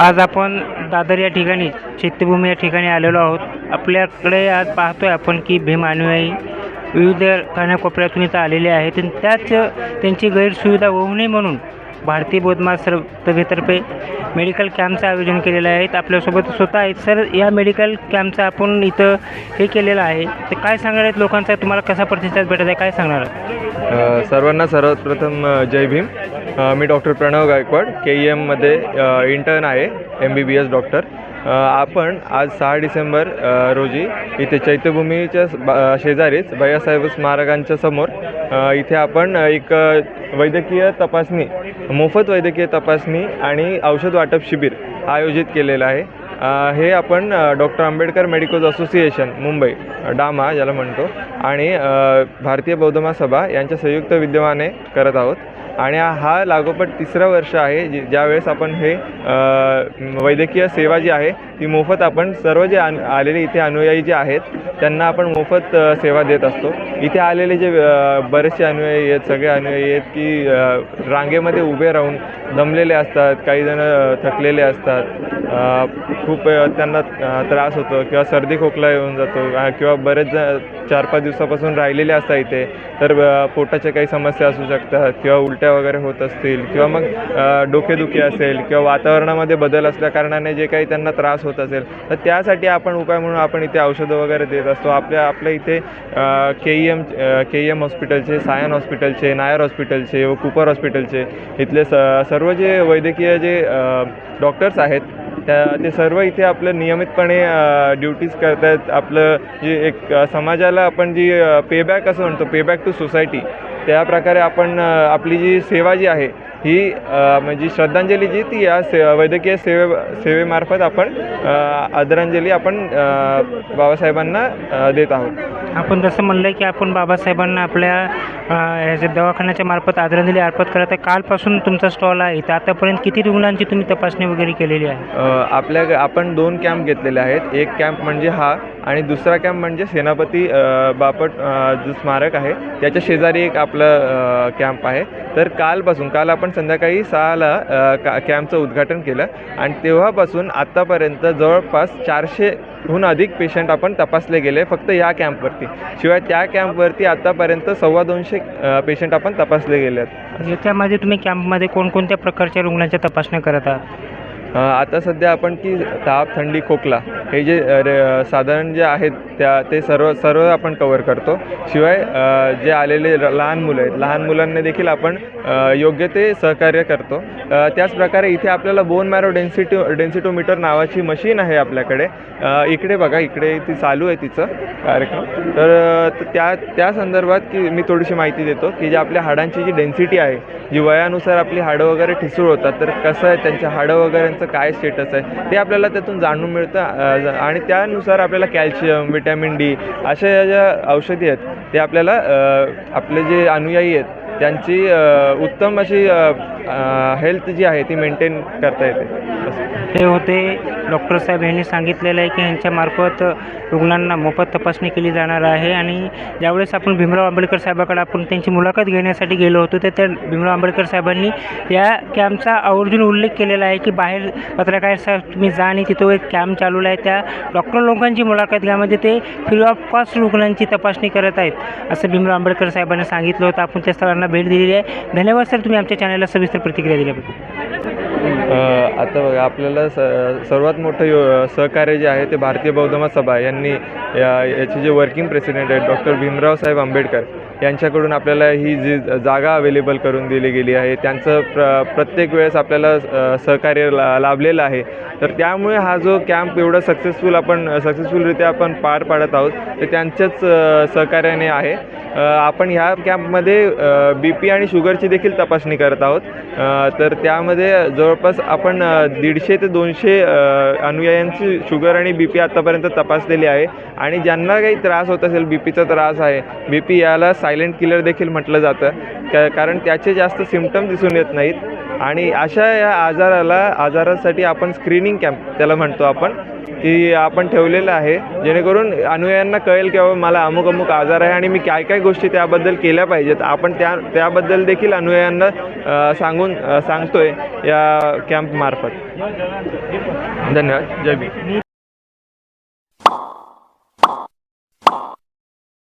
आज आपण दादर या ठिकाणी चैत्यभूमी या ठिकाणी आलेलो आहोत. आपल्याकडे आज पाहतोय आपण की भीम अनुयायी विविध कानाकोपऱ्यातून इथं आलेले आहेत आणि त्याच त्यांची गैरसुविधा होऊ नये म्हणून भारतीय बौद्धमा सर सभेतर्फे मेडिकल कॅम्पचं आयोजन केलेलं आहे. आपल्यासोबत स्वतः आहेत. सर या मेडिकल कॅम्पचं आपण इथं हे केलेलं आहे. तर काय सांगणार आहेत लोकांचा? तुम्हाला कसा प्रतिसाद भेटत आहे? काय सांगणार आहात? सर्वांना सर्वप्रथम जय भीम. मी doctor Pranav Gaikwad K E एममध्ये इंटर्न आहे M B B S doctor आपण आज सहा डिसेंबर रोजी इथे चैत्यभूमीच्या बा- शेजारीच भैयासाहेब स्मारकांच्या समोर इथे आपण एक वैद्यकीय तपासणी मोफत वैद्यकीय तपासणी आणि औषध वाटप शिबिर आयोजित केलेलं आहे. हे आपण doctor Ambedkar medical association Mumbai DAMA ज्याला म्हणतो आणि भारतीय बौद्ध महासभा यांच्या संयुक्त विद्यमाने करत आहोत. आणि हा लागोपाठ तिसरं वर्ष आहे जे ज्यावेळेस आपण हे वैद्यकीय सेवा जी आहे ती मोफत आपण सर्व जे आन आलेले इथे अनुयायी जे आहेत त्यांना आपण मोफत सेवा देत असतो. इथे आलेले जे बरेचसे अनुयायी आहेत सगळे अनुयायी आहेत की रांगेमध्ये उभे राहून दमलेले असतात काहीजणं थकलेले असतात. खूप त्यांना त्रास होतो किंवा सर्दी खोकला येऊन जातो किंवा बरेच जण चार पाच दिवसापासून राहिलेले असतात इथे तर पोटाच्या काही समस्या असू शकतात किंवा उलट्या वगैरे होत असतील किंवा मग डोकेदुखी असेल किंवा वातावरणामध्ये बदल असल्या कारणाने जे काही त्यांना त्रास होत असेल तर त्यासाठी आपण उपाय म्हणून आपण इथे औषधं वगैरे देत असतो. आपल्या आपल्या इथे K E M K E M हॉस्पिटलचे सायन हॉस्पिटलचे नायर हॉस्पिटलचे व कुपर हॉस्पिटलचे इथले स सर्व जे वैद्यकीय जे डॉक्टर्स आहेत त्या ते सर्व इथे आपलं नियमितपणे ड्युटीज करत आहेत आपलं जे एक समाजाला आपण जी पेबॅक असं म्हणतो पेबॅक टू सोसायटी त्या प्रकारे आपण आपली जी सेवा जी आहे ही म्हणजे श्रद्धांजली जी ती या से वैद्यकीय सेवे सेवेमार्फत आपण आदरांजली आपण बाबासाहेबांना देत आहोत. आपण जसं म्हणलं की आपण बाबासाहेबांना आपल्या ह्याच्या दवाखान्याच्या मार्फत आदरांजली अर्पण करत आहे. कालपासून तुमचा स्टॉल आहे तर आतापर्यंत किती रुग्णांची तुम्ही तपासणी वगैरे केलेली आहे? आपल्या आपण दोन कॅम्प घेतलेले आहेत. एक कॅम्प म्हणजे हा आणि दुसरा कॅम्प म्हणजे सेनापती बापट जो स्मारक आहे त्याच्या शेजारी एक आपलं कॅम्प आहे. तर कालपासून काल आपण संध्याकाळी सहाला का कॅम्पचं उद्घाटन केलं आणि तेव्हापासून आत्तापर्यंत जवळपास चारशेहून अधिक पेशंट आपण तपासले गेले फक्त या कॅम्पवरती. शिवाय त्या कॅम्पवरती आत्तापर्यंत सव्वा दोनशे पेशंट आपण तपासले गेले आहेत याच्यामध्ये तुम्ही कॅम्पमध्ये कोणकोणत्या प्रकारच्या रुग्णांच्या तपासण्या करत आहात? आता सध्या आपण की ताप थंडी खोकला हे जे रे- साधारण जे आहेत त्या ते सर्व सर्व आपण कवर करतो. शिवाय जे आलेले लहान मुलं आहेत लहान मुलांना देखील आपण योग्य ते सहकार्य करतो. त्याचप्रकारे इथे आपल्याला बोन मॅरो डेन्सिटी डेन्सिटोमीटर नावाची मशीन आहे आपल्याकडे. इकडे बघा इकडे ती चालू आहे तिचं कार्यक्रम. तर त्या त्या संदर्भात की मी थोडीशी माहिती देतो की जे आपल्या हाडांची जी डेन्सिटी आहे जी वयानुसार आपली हाडं वगैरे ठिसूळ होतात तर कसं आहे त्यांच्या हाडं वगैरे त्यांचं काय स्टेटस आहे ते आपल्याला त्यातून जाणून मिळतं आणि त्यानुसार आपल्याला कॅल्शियम विटॅमिन डी अशा या ज्या औषधी आहेत ते आपल्याला आपले जे अनुयायी आहेत त्यांची उत्तम अशी हेल्थ जी आहे ती मेंटेन करता येते. हे होते डॉक्टर साहेब यांनी सांगितलेलं आहे की यांच्यामार्फत रुग्णांना मोफत तपासणी केली जाणार आहे आणि ज्यावेळेस आपण भीमराव आंबेडकर साहेबाकडे आपण त्यांची मुलाखत घेण्यासाठी गेलो होतो तर त्या भीमराव आंबेडकर साहेबांनी या कॅम्पचा आवर्जून उल्लेख केलेला आहे की बाहेर पत्रकार साहेब तुम्ही जा आणि तिथं एक कॅम्प चालू आहे. त्या डॉक्टर लोकांची मुलाखत घ्या म्हणजे ते फ्री ऑफ कॉस्ट रुग्णांची तपासणी करत आहेत असं भीमराव आंबेडकर साहेबांनी सांगितलं होतं. आपण त्या स्थळांना भेट दिलेली आहे. धन्यवाद सर तुम्ही आमच्या चॅनलला सविस्तर प्रतिक्रिया दिल्याबद्दल. आता बघा आपल्याला स सर्वात मोठं यो सहकार्य जे आहे ते भारतीय बौद्ध सभा यांनी या याचे जे वर्किंग प्रेसिडेंट आहेत डॉक्टर भीमराव साहेब आंबेडकर यांच्याकडून आपल्याला ही जी जागा अवेलेबल करून दिली गेली आहे त्यांचं प्र प्रत्येक वेळेस आपल्याला सहकार्य ला लाभलेलं आहे. तर त्यामुळे हा जो कॅम्प एवढा सक्सेसफुल आपण सक्सेसफुलरित्या आपण पार पाडत आहोत ते त्यांच्याच सहकार्याने आहे. आपण ह्या कॅम्पमध्ये बी पी आणि शुगरची देखील तपासणी करत आहोत. तर त्यामध्ये जवळपास आपण दीडशे ते दोनशे अनुयायांची शुगर आणि बी पी आत्तापर्यंत तपासलेली आहे. आणि ज्यांना काही त्रास होत असेल बी पीचा त्रास आहे बी पी याला सा सायलेंट किलर देखील म्हटलं जातं. का कारण त्याचे जास्त सिमटम दिसून येत नाहीत. आणि अशा या आजाराला आजारासाठी आपण स्क्रीनिंग कॅम्प त्याला म्हणतो आपण की आपण ठेवलेलं आहे. जेणेकरून अनुयायांना कळेल की बाबा मला अमुक अमुक आजार आहे आणि मी काय काय गोष्टी त्याबद्दल केल्या पाहिजेत. आपण त्या त्याबद्दल देखील अनुयायांना सांगून सांगतोय या कॅम्पमार्फत धन्यवाद. जय बी